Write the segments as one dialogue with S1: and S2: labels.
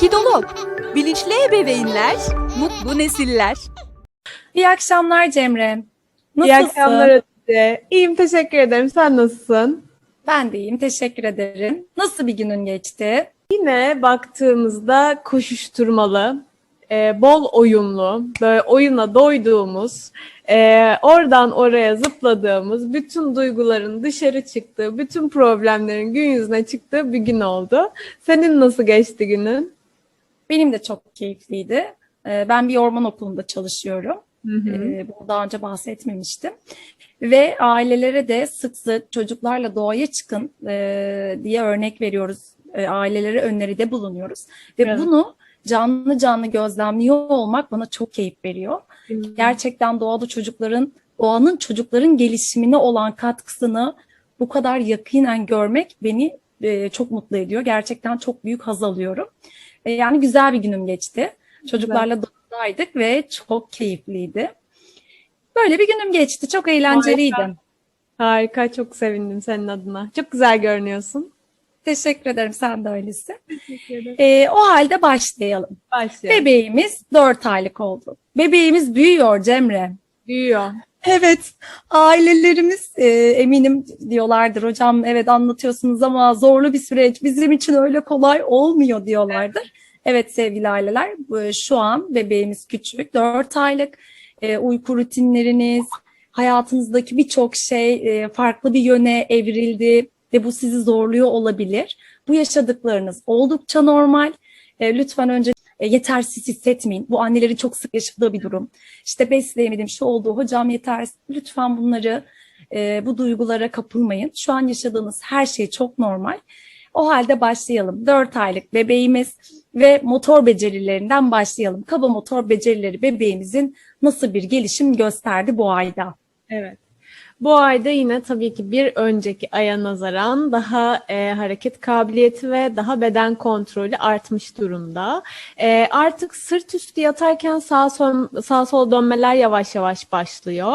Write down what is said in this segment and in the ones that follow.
S1: Kidolog, bilinçli ebeveynler, mutlu nesiller.
S2: İyi akşamlar Cemre.
S3: İyi
S2: Nasılsın?
S3: akşamlar Hatice. İyiyim teşekkür ederim. Sen nasılsın?
S2: Ben de iyiyim, teşekkür ederim. Nasıl bir günün geçti?
S3: Yine baktığımızda koşuşturmalı, e, bol oyunlu, böyle oyuna doyduğumuz, e, oradan oraya zıpladığımız, bütün duyguların dışarı çıktığı, bütün problemlerin gün yüzüne çıktığı bir gün oldu. Senin nasıl geçti günün?
S2: Benim de çok keyifliydi. Ee, Ben bir orman okulunda çalışıyorum.
S3: Hı hı.
S2: Ee, Bunu daha önce bahsetmemiştim. Ve ailelere de sık sık çocuklarla doğaya çıkın e, diye örnek veriyoruz. E, Ailelere öneride bulunuyoruz. Ve
S3: Evet.
S2: bunu canlı canlı gözlemliyor olmak bana çok keyif veriyor. gerçekten doğada çocukların, doğanın çocukların gelişimine olan katkısını bu kadar yakinen görmek beni e, çok mutlu ediyor. Gerçekten çok büyük haz alıyorum. E, yani güzel bir günüm geçti. Çocuklarla doğadaydık ve çok keyifliydi. Böyle bir günüm geçti. Çok eğlenceliydi.
S3: Harika, çok sevindim senin adına. Çok güzel görünüyorsun.
S2: Teşekkür ederim. Sen de öylesin. E, o halde başlayalım.
S3: Başlayalım.
S2: Bebeğimiz 4 aylık oldu. Bebeğimiz büyüyor Cemre.
S3: Büyüyor.
S2: Evet, ailelerimiz e, eminim diyorlardır hocam evet anlatıyorsunuz ama zorlu bir süreç bizim için öyle kolay olmuyor diyorlardır. Evet sevgili aileler şu an bebeğimiz küçük 4 aylık E, uyku rutinleriniz hayatınızdaki birçok şey e, farklı bir yöne evrildi ve bu sizi zorluyor olabilir. Bu yaşadıklarınız oldukça normal. E, lütfen önce e, yetersiz hissetmeyin. Bu annelerin çok sık yaşadığı bir durum işte besleyemedim, şu oldu, hocam yeter. Lütfen bunları, e, bu duygulara kapılmayın. Şu an yaşadığınız her şey çok normal. O halde başlayalım. 4 aylık bebeğimiz ve motor becerilerinden başlayalım. Kaba motor becerileri bebeğimizin nasıl bir gelişim gösterdi bu ayda?
S3: Evet. Bu ayda yine tabii ki bir önceki aya nazaran daha e, hareket kabiliyeti ve daha beden kontrolü artmış durumda. E, artık sırt üstü yatarken sağ sol, sağ sol dönmeler yavaş yavaş başlıyor.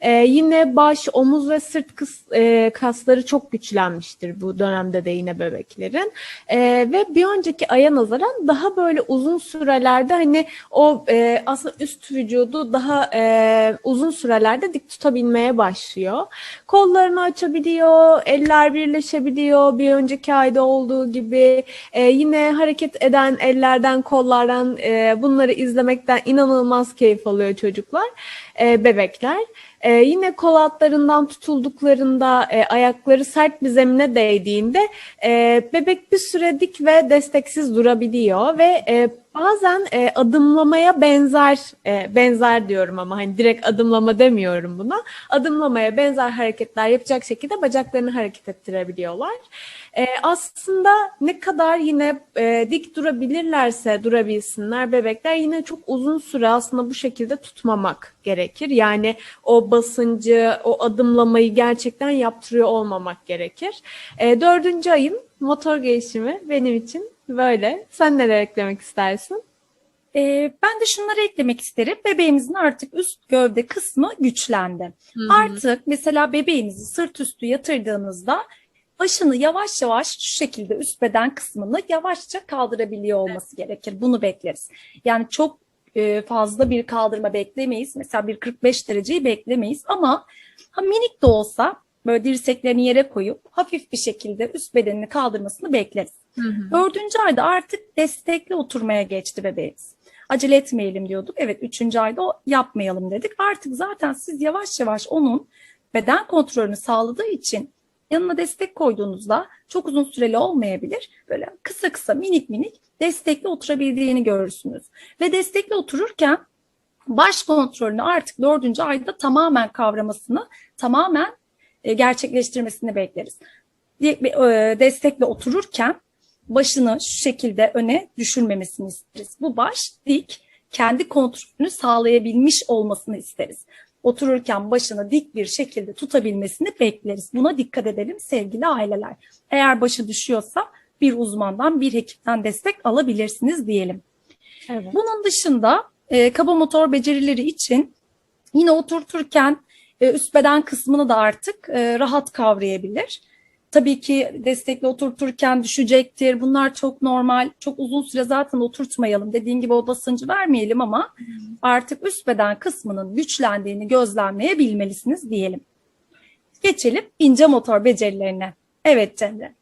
S3: E, yine baş, omuz ve sırt kıs, e, kasları çok güçlenmiştir bu dönemde de yine bebeklerin. E, ve bir önceki aya nazaran daha böyle uzun sürelerde hani o e, aslında üst vücudu daha e, uzun sürelerde dik tutabilmeye başlıyor. Kollarını açabiliyor, eller birleşebiliyor bir önceki ayda olduğu gibi. E, yine hareket eden ellerden, kollardan e, bunları izlemekten inanılmaz keyif alıyor çocuklar, e, bebekler. E, yine kol altlarından tutulduklarında e, ayakları sert bir zemine değdiğinde e, bebek bir süre dik ve desteksiz durabiliyor ve e, bazen e, adımlamaya benzer e, benzer diyorum ama hani direkt adımlama demiyorum buna. Adımlamaya benzer hareketler yapacak şekilde bacaklarını hareket ettirebiliyorlar. E, aslında ne kadar yine e, dik durabilirlerse durabilsinler bebekler yine çok uzun süre aslında bu şekilde tutmamak gerekir. Yani o basıncı, o adımlamayı gerçekten yaptırıyor olmamak gerekir. E, dördüncü ayın motor gelişimi benim için böyle. Sen neler eklemek istersin?
S2: Ee, ben de şunları eklemek isterim. Bebeğimizin artık üst gövde kısmı güçlendi. Artık mesela bebeğinizi sırt üstü yatırdığınızda başını yavaş yavaş şu şekilde üst beden kısmını yavaşça kaldırabiliyor olması gerekir. Bunu bekleriz. Yani çok e, fazla bir kaldırma beklemeyiz. Mesela bir 45 dereceyi beklemeyiz ama ha, minik de olsa böyle dirseklerini yere koyup hafif bir şekilde üst bedenini kaldırmasını bekleriz. Dördüncü ayda artık destekli oturmaya geçti bebeğimiz. Acele etmeyelim diyorduk. Evet üçüncü ayda o yapmayalım dedik. Artık zaten siz yavaş yavaş onun beden kontrolünü sağladığı için yanına destek koyduğunuzda çok uzun süreli olmayabilir. Böyle kısa kısa minik minik destekli oturabildiğini görürsünüz. Ve destekli otururken baş kontrolünü artık dördüncü ayda tamamen kavramasını, tamamen e, gerçekleştirmesini bekleriz. E, Destekle otururken başını şu şekilde öne düşürmemesini isteriz. Bu baş dik, kendi kontrolünü sağlayabilmiş olmasını isteriz. Otururken başını dik bir şekilde tutabilmesini bekleriz. Buna dikkat edelim sevgili aileler. Eğer başı düşüyorsa bir uzmandan, bir hekimden destek alabilirsiniz diyelim.
S3: Evet.
S2: Bunun dışında e, kaba motor becerileri için yine oturturken e, üst beden kısmını da artık e, rahat kavrayabilir. Tabii ki destekli oturturken düşecektir. Bunlar çok normal. Çok uzun süre zaten oturtmayalım. Dediğin gibi o basıncı vermeyelim ama artık üst beden kısmının güçlendiğini gözlemleyebilmelisiniz diyelim. Geçelim ince motor becerilerine. Evet Cemre.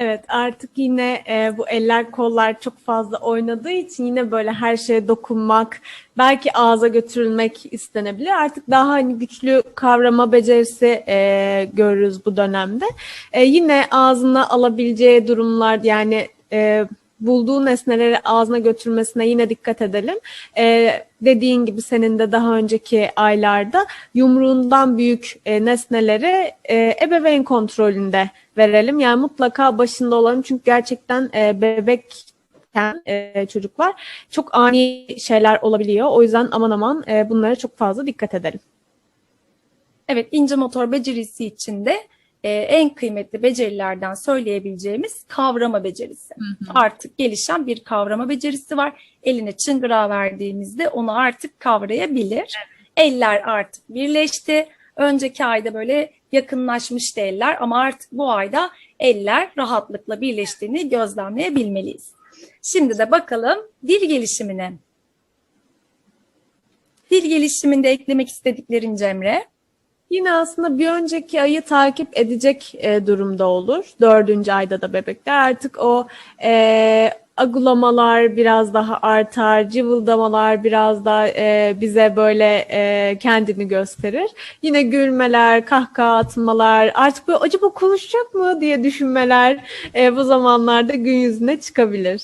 S3: Evet artık yine e, bu eller kollar çok fazla oynadığı için yine böyle her şeye dokunmak, belki ağza götürülmek istenebilir. Artık daha hani güçlü kavrama becerisi e, görürüz bu dönemde. E, yine ağzına alabileceği durumlar yani e, bulduğu nesneleri ağzına götürmesine yine dikkat edelim. E, dediğin gibi senin de daha önceki aylarda yumruğundan büyük e, nesneleri e, ebeveyn kontrolünde verelim. Yani mutlaka başında olalım çünkü gerçekten e, bebekken e, çocuklar çok ani şeyler olabiliyor. O yüzden aman aman e, bunlara çok fazla dikkat edelim.
S2: Evet ince motor becerisi içinde e, en kıymetli becerilerden söyleyebileceğimiz kavrama becerisi. Artık gelişen bir kavrama becerisi var. Eline çıngırağı verdiğimizde onu artık kavrayabilir. Eller artık birleşti. Önceki ayda böyle yakınlaşmıştı eller ama artık bu ayda eller rahatlıkla birleştiğini gözlemleyebilmeliyiz. Şimdi de bakalım dil gelişimine. Dil gelişiminde eklemek istediklerin Cemre.
S3: Yine aslında bir önceki ayı takip edecek e, durumda olur. Dördüncü ayda da bebekler artık o e, agulamalar biraz daha artar, cıvıldamalar biraz da e, bize böyle e, kendini gösterir. Yine gülmeler, kahkaha atmalar, artık böyle acaba konuşacak mı diye düşünmeler e, bu zamanlarda gün yüzüne çıkabilir.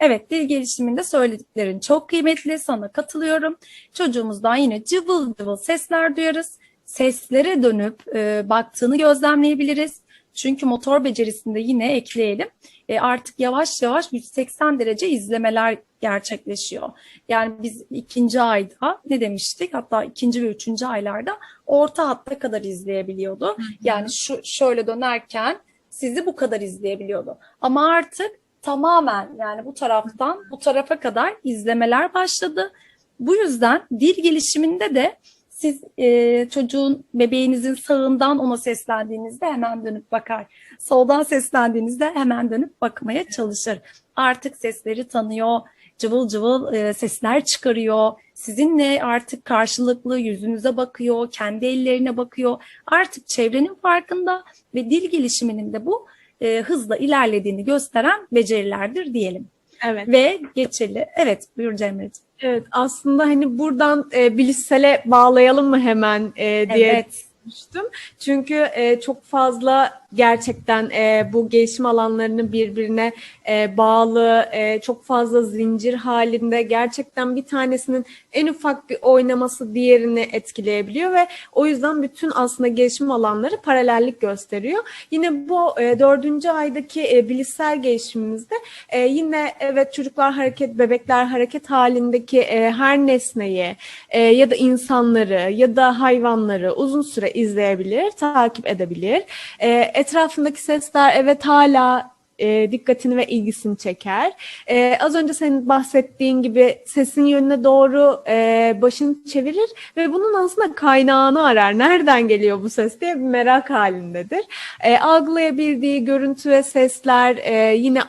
S2: Evet, dil gelişiminde söylediklerin çok kıymetli. Sana katılıyorum. Çocuğumuzdan yine cıvıl cıvıl sesler duyarız. Seslere dönüp e, baktığını gözlemleyebiliriz. Çünkü motor becerisinde yine ekleyelim. E, artık yavaş yavaş 180 derece izlemeler gerçekleşiyor. Yani biz ikinci ayda ne demiştik? Hatta ikinci ve üçüncü aylarda orta hatta kadar izleyebiliyordu. Yani şu şöyle dönerken sizi bu kadar izleyebiliyordu. Ama artık tamamen yani bu taraftan bu tarafa kadar izlemeler başladı. Bu yüzden dil gelişiminde de siz e, çocuğun bebeğinizin sağından ona seslendiğinizde hemen dönüp bakar. Soldan seslendiğinizde hemen dönüp bakmaya çalışır. Artık sesleri tanıyor, cıvıl cıvıl e, sesler çıkarıyor. Sizinle artık karşılıklı yüzünüze bakıyor, kendi ellerine bakıyor. Artık çevrenin farkında ve dil gelişiminin de bu e, hızla ilerlediğini gösteren becerilerdir diyelim.
S3: Evet.
S2: Ve geçeli. Evet buyur Cemre'ciğim.
S3: Evet aslında hani buradan e, bilişsele bağlayalım mı hemen e, diye
S2: Evet.
S3: Düşünmüştüm. Çünkü e, çok fazla gerçekten e, bu gelişim alanlarını birbirine e, bağlı, e, çok fazla zincir halinde gerçekten bir tanesinin en ufak bir oynaması diğerini etkileyebiliyor ve o yüzden bütün aslında gelişim alanları paralellik gösteriyor. Yine bu e, dördüncü aydaki e, bilişsel gelişimimizde e, yine evet çocuklar hareket, bebekler hareket halindeki e, her nesneyi e, ya da insanları ya da hayvanları uzun süre izleyebilir, takip edebilir. E, etrafındaki sesler evet hala e, dikkatini ve ilgisini çeker. E, az önce senin bahsettiğin gibi sesin yönüne doğru e, başını çevirir ve bunun aslında kaynağını arar. Nereden geliyor bu ses diye bir merak halindedir. E, algılayabildiği görüntü ve sesler e, yine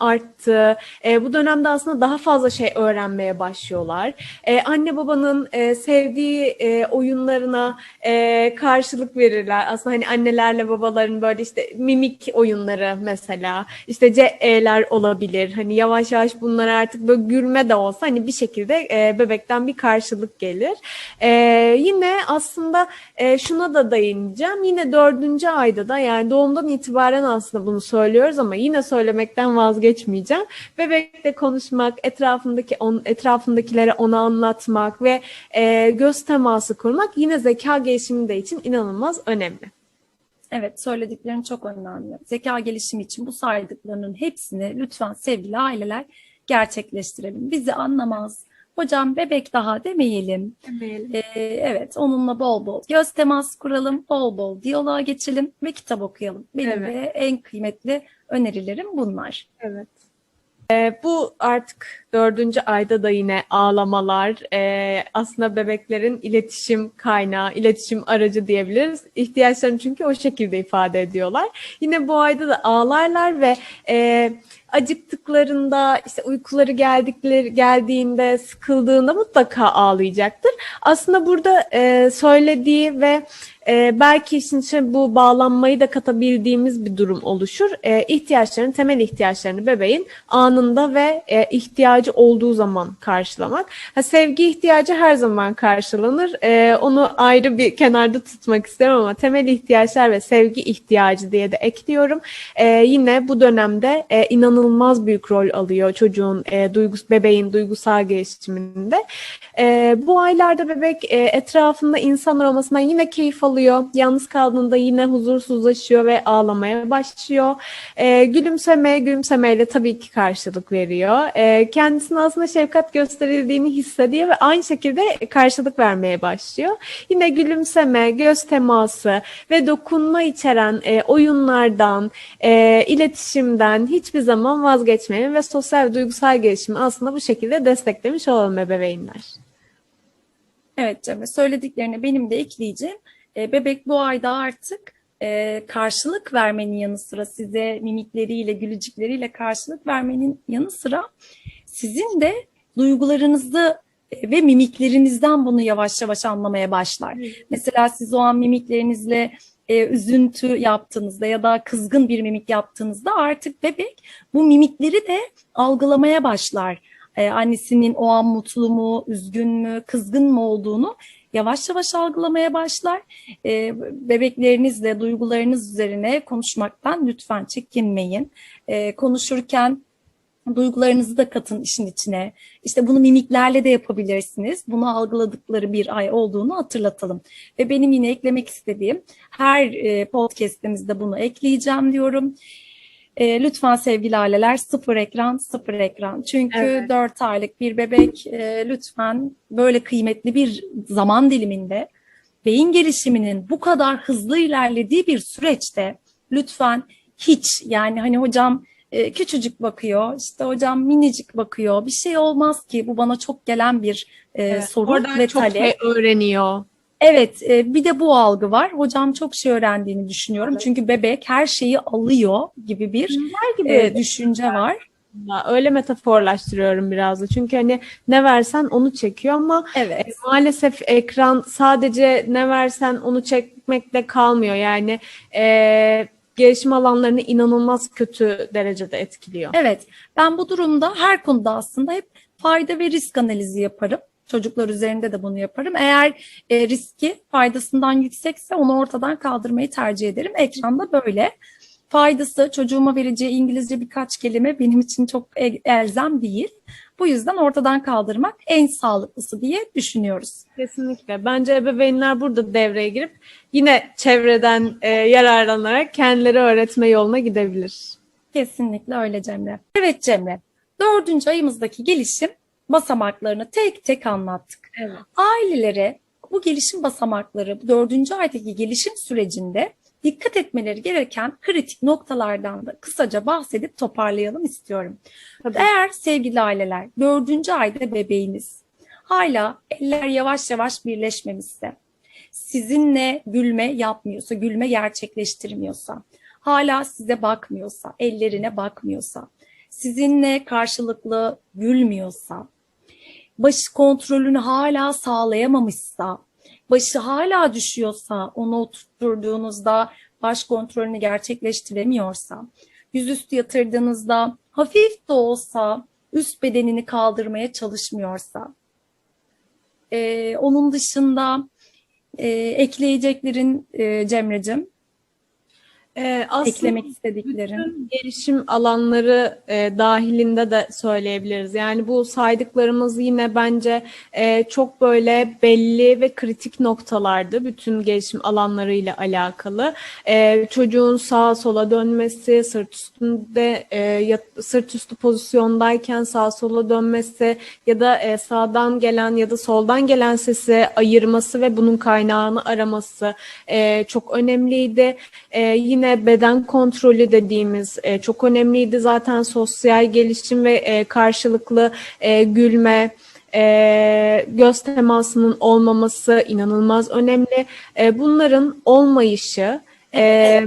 S3: arttı. E, bu dönemde aslında daha fazla şey öğrenmeye başlıyorlar. E, anne babanın e, sevdiği e, oyunlarına e, karşılık verirler. Aslında hani annelerle babaların böyle işte mimik oyunları mesela işte CE'ler olabilir. Hani yavaş yavaş bunlar artık böyle gülme de olsa hani bir şekilde e, bebekten bir karşılık gelir. E, yine aslında e, şuna da değineceğim. Yine dördüncü ayda da yani doğumdan itibaren aslında bunu söylüyoruz ama yine söylemekten vazgeçmeyeceğim. Bebekle konuşmak, etrafındaki on, etrafındakilere onu anlatmak ve e, göz teması kurmak yine zeka gelişimi de için inanılmaz önemli.
S2: Evet, söylediklerin çok önemli. Zeka gelişimi için bu saydıklarının hepsini lütfen sevgili aileler gerçekleştirelim. Bizi anlamaz. Hocam bebek daha demeyelim. Ee, evet, onunla bol bol göz teması kuralım, bol bol diyaloğa geçelim ve kitap okuyalım. Benim
S3: Evet.
S2: de en kıymetli önerilerim bunlar.
S3: Evet. E, bu artık dördüncü ayda da yine ağlamalar e, aslında bebeklerin iletişim kaynağı, iletişim aracı diyebiliriz. İhtiyaçlarını çünkü o şekilde ifade ediyorlar. Yine bu ayda da ağlarlar ve e, acıktıklarında işte uykuları geldikleri geldiğinde sıkıldığında mutlaka ağlayacaktır. Aslında burada e, söylediği ve e, belki işin içine bu bağlanmayı da katabildiğimiz bir durum oluşur. E, ihtiyaçlarını, temel ihtiyaçlarını bebeğin anında ve e, ihtiyacı olduğu zaman karşılamak. Ha, sevgi ihtiyacı her zaman karşılanır. E, onu ayrı bir kenarda tutmak isterim ama temel ihtiyaçlar ve sevgi ihtiyacı diye de ekliyorum. E, yine bu dönemde e, inanılmaz büyük rol alıyor çocuğun, e, duygus bebeğin duygusal gelişiminde. E, bu aylarda bebek e, etrafında insanlar olmasından yine keyif alıyor. Yalnız kaldığında yine huzursuzlaşıyor ve ağlamaya başlıyor. E, gülümseme, gülümsemeyle tabii ki karşılık veriyor. E, kendisine aslında şefkat gösterildiğini hissediyor ve aynı şekilde karşılık vermeye başlıyor. Yine gülümseme, göz teması ve dokunma içeren e, oyunlardan, e, iletişimden hiçbir zaman vazgeçmeyin ve sosyal ve duygusal gelişimi aslında bu şekilde desteklemiş olalım ebeveynler.
S2: Evet Cemre, söylediklerine benim de ekleyeceğim. E, bebek bu ayda artık e, karşılık vermenin yanı sıra size mimikleriyle, gülücükleriyle karşılık vermenin yanı sıra sizin de duygularınızı e, ve mimiklerinizden bunu yavaş yavaş anlamaya başlar. Mesela siz o an mimiklerinizle e, üzüntü yaptığınızda ya da kızgın bir mimik yaptığınızda artık bebek bu mimikleri de algılamaya başlar. E, annesinin o an mutlu mu, üzgün mü, kızgın mı olduğunu yavaş yavaş algılamaya başlar. E, bebeklerinizle duygularınız üzerine konuşmaktan lütfen çekinmeyin. E, konuşurken duygularınızı da katın işin içine. İşte bunu mimiklerle de yapabilirsiniz. Bunu algıladıkları bir ay olduğunu hatırlatalım. Ve benim yine eklemek istediğim her e, podcastimizde bunu ekleyeceğim diyorum. E, lütfen sevgili aileler sıfır ekran sıfır ekran. Çünkü
S3: Evet.
S2: 4 aylık bir bebek e, lütfen böyle kıymetli bir zaman diliminde beyin gelişiminin bu kadar hızlı ilerlediği bir süreçte lütfen hiç yani hani hocam e, küçücük bakıyor işte hocam minicik bakıyor bir şey olmaz ki bu bana çok gelen bir e,
S3: Evet,
S2: soru
S3: Oradan
S2: ve
S3: çok
S2: talep.
S3: şey öğreniyor.
S2: Evet, e, bir de bu algı var. Hocam çok şey öğrendiğini düşünüyorum. Çünkü bebek her şeyi alıyor gibi bir
S3: Her gibi
S2: e, düşünce var.
S3: öyle metaforlaştırıyorum biraz da. Çünkü hani ne versen onu çekiyor ama
S2: Evet.
S3: E, Maalesef ekran sadece ne versen onu çekmekle kalmıyor. Yani e, gelişim alanlarını inanılmaz kötü derecede etkiliyor.
S2: Evet, ben bu durumda her konuda aslında hep fayda ve risk analizi yaparım. Çocuklar üzerinde de bunu yaparım. Eğer e, riski faydasından yüksekse onu ortadan kaldırmayı tercih ederim. Ekranda böyle. Faydası çocuğuma vereceği İngilizce birkaç kelime benim için çok e- elzem değil. Bu yüzden ortadan kaldırmak en sağlıklısı diye düşünüyoruz.
S3: Kesinlikle. Bence ebeveynler burada devreye girip yine çevreden e, yararlanarak kendileri öğretme yoluna gidebilir.
S2: Kesinlikle öyle Cemre. Evet Cemre, dördüncü ayımızdaki gelişim basamaklarını tek tek anlattık.
S3: Evet.
S2: Ailelere bu gelişim basamakları, dördüncü aydaki gelişim sürecinde dikkat etmeleri gereken kritik noktalardan da kısaca bahsedip toparlayalım istiyorum.
S3: Tabii.
S2: Eğer sevgili aileler dördüncü ayda bebeğiniz hala eller yavaş yavaş birleşmemişse, sizinle gülme yapmıyorsa, gülme gerçekleştirmiyorsa, hala size bakmıyorsa, ellerine bakmıyorsa, sizinle karşılıklı gülmüyorsa, baş kontrolünü hala sağlayamamışsa, başı hala düşüyorsa, onu oturtturduğunuzda baş kontrolünü gerçekleştiremiyorsa, yüzüstü yatırdığınızda hafif de olsa üst bedenini kaldırmaya çalışmıyorsa, ee, onun dışında e, ekleyeceklerin e, Cemre'cim,
S3: E, aslında
S2: eklemek istediklerin.
S3: Bütün gelişim alanları e, dahilinde de söyleyebiliriz. Yani bu saydıklarımız yine bence e, çok böyle belli ve kritik noktalardı bütün gelişim alanlarıyla alakalı. E, çocuğun sağa sola dönmesi, sırt üstünde e, yat- sırt üstü pozisyondayken sağa sola dönmesi ya da e, sağdan gelen ya da soldan gelen sesi ayırması ve bunun kaynağını araması e, çok önemliydi. E, yine yine beden kontrolü dediğimiz e, çok önemliydi. Zaten sosyal gelişim ve e, karşılıklı e, gülme, e, göz temasının olmaması inanılmaz önemli. E, bunların olmayışı, e,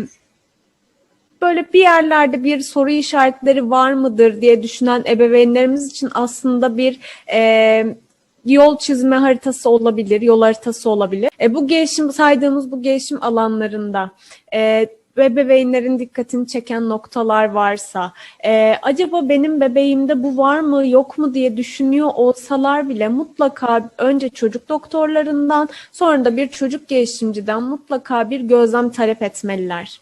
S3: böyle bir yerlerde bir soru işaretleri var mıdır diye düşünen ebeveynlerimiz için aslında bir e, yol çizme haritası olabilir, yol haritası olabilir. E, bu gelişim saydığımız bu gelişim alanlarında e, ebeveynlerin dikkatini çeken noktalar varsa, e, acaba benim bebeğimde bu var mı yok mu diye düşünüyor olsalar bile mutlaka önce çocuk doktorlarından sonra da bir çocuk gelişimciden mutlaka bir gözlem talep etmeliler.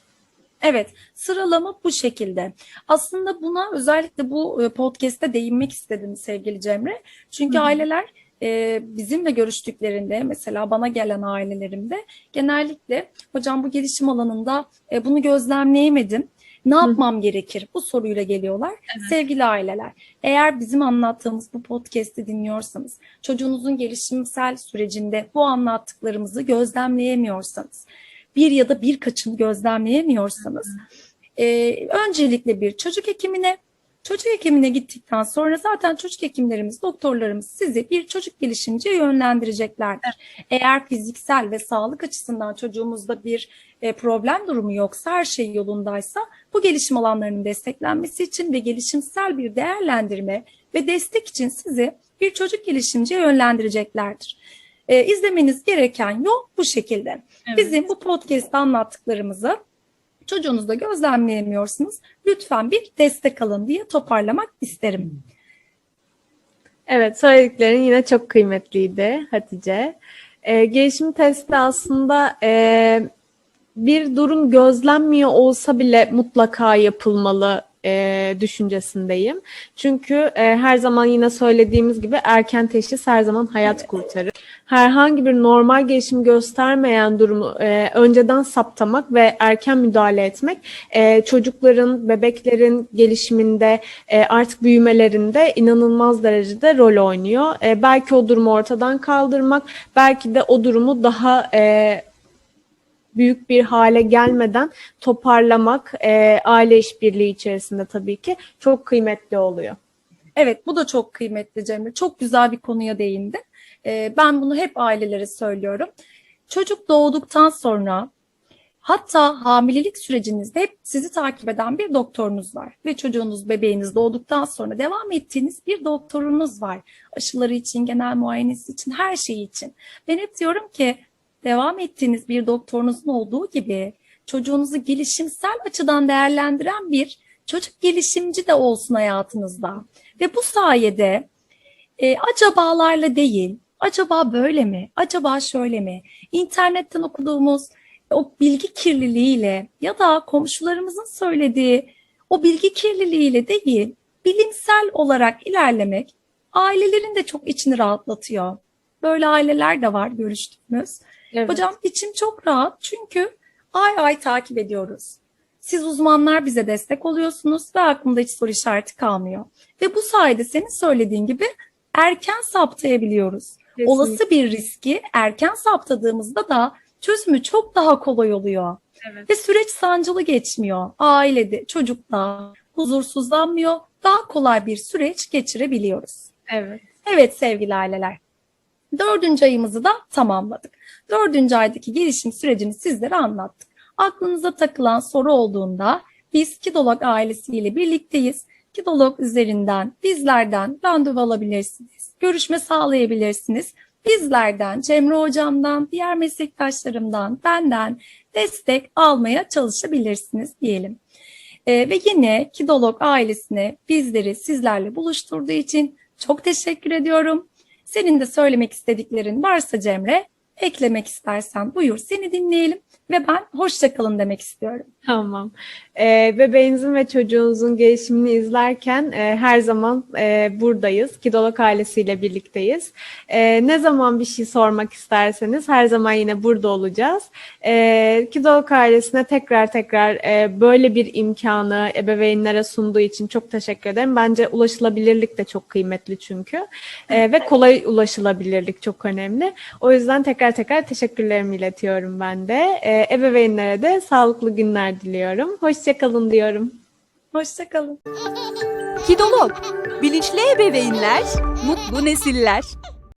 S2: Evet, sıralama bu şekilde. Aslında buna özellikle bu e, podcast'te değinmek istedim sevgili Cemre. Çünkü
S3: hı.
S2: aileler e, bizimle görüştüklerinde mesela bana gelen ailelerimde genellikle hocam bu gelişim alanında e, bunu gözlemleyemedim. Ne
S3: Hı.
S2: yapmam gerekir? Bu soruyla geliyorlar. Sevgili aileler, eğer bizim anlattığımız bu podcast'i dinliyorsanız, çocuğunuzun gelişimsel sürecinde bu anlattıklarımızı gözlemleyemiyorsanız, bir ya da birkaçını gözlemleyemiyorsanız, e, öncelikle bir çocuk hekimine, çocuk hekimine gittikten sonra zaten çocuk hekimlerimiz, doktorlarımız sizi bir çocuk gelişimciye yönlendireceklerdir. Eğer fiziksel ve sağlık açısından çocuğumuzda bir e, problem durumu yoksa, her şey yolundaysa bu gelişim alanlarının desteklenmesi için ve gelişimsel bir değerlendirme ve destek için sizi bir çocuk gelişimciye yönlendireceklerdir. E, izlemeniz gereken yol bu şekilde. Bizim bu podcast'te anlattıklarımızı çocuğunuzda gözlemleyemiyorsunuz. Lütfen bir destek alın diye toparlamak isterim.
S3: Evet, söylediklerin yine çok kıymetliydi Hatice. Ee, gelişim testi aslında e, bir durum gözlenmiyor olsa bile mutlaka yapılmalı e, düşüncesindeyim. Çünkü e, her zaman yine söylediğimiz gibi erken teşhis her zaman hayat kurtarır. Herhangi bir normal gelişim göstermeyen durumu e, önceden saptamak ve erken müdahale etmek e, çocukların, bebeklerin gelişiminde e, artık büyümelerinde inanılmaz derecede rol oynuyor. E, belki o durumu ortadan kaldırmak, belki de o durumu daha e, büyük bir hale gelmeden toparlamak e, aile işbirliği içerisinde tabii ki çok kıymetli oluyor.
S2: Evet bu da çok kıymetli Cemre. Çok güzel bir konuya değindi. Ee, ben bunu hep ailelere söylüyorum. Çocuk doğduktan sonra hatta hamilelik sürecinizde hep sizi takip eden bir doktorunuz var. Ve çocuğunuz, bebeğiniz doğduktan sonra devam ettiğiniz bir doktorunuz var. Aşıları için, genel muayenesi için, her şeyi için. Ben hep diyorum ki devam ettiğiniz bir doktorunuzun olduğu gibi çocuğunuzu gelişimsel açıdan değerlendiren bir çocuk gelişimci de olsun hayatınızda. Ve bu sayede e, acabalarla değil, acaba böyle mi, acaba şöyle mi, internetten okuduğumuz o bilgi kirliliğiyle ya da komşularımızın söylediği o bilgi kirliliğiyle değil, bilimsel olarak ilerlemek ailelerin de çok içini rahatlatıyor. Böyle aileler de var görüştüğümüz.
S3: Evet.
S2: Hocam içim çok rahat çünkü ay ay takip ediyoruz. Siz uzmanlar bize destek oluyorsunuz ve aklımda hiç soru işareti kalmıyor. Ve bu sayede senin söylediğin gibi erken saptayabiliyoruz.
S3: Kesinlikle.
S2: Olası bir riski erken saptadığımızda da çözümü çok daha kolay oluyor.
S3: Evet.
S2: Ve süreç sancılı geçmiyor. Ailede, çocukta huzursuzlanmıyor. Daha kolay bir süreç geçirebiliyoruz.
S3: Evet.
S2: Evet sevgili aileler. Dördüncü ayımızı da tamamladık. Dördüncü aydaki gelişim sürecini sizlere anlattık. Aklınıza takılan soru olduğunda biz Kidolog ailesiyle birlikteyiz. Kidolog üzerinden bizlerden randevu alabilirsiniz. Görüşme sağlayabilirsiniz. Bizlerden, Cemre hocamdan, diğer meslektaşlarımdan, benden destek almaya çalışabilirsiniz diyelim. Ee, ve yine Kidolog ailesine bizleri sizlerle buluşturduğu için çok teşekkür ediyorum. Senin de söylemek istediklerin varsa Cemre, eklemek istersen buyur seni dinleyelim ve ben hoşça kalın demek istiyorum.
S3: Tamam. Ee, bebeğinizin ve çocuğunuzun gelişimini izlerken e, her zaman e, buradayız. Kidolog ailesiyle birlikteyiz. E, ne zaman bir şey sormak isterseniz her zaman yine burada olacağız. E, Kidolog ailesine tekrar tekrar e, böyle bir imkanı ebeveynlere sunduğu için çok teşekkür ederim. Bence ulaşılabilirlik de çok kıymetli çünkü. E, ve kolay ulaşılabilirlik çok önemli. O yüzden tekrar tekrar teşekkürlerimi iletiyorum ben de. E, e, ebeveynlere de sağlıklı günler diliyorum. Hoşçakalın diyorum.
S2: Hoşçakalın.
S1: Kidolog, bilinçli ebeveynler, mutlu nesiller.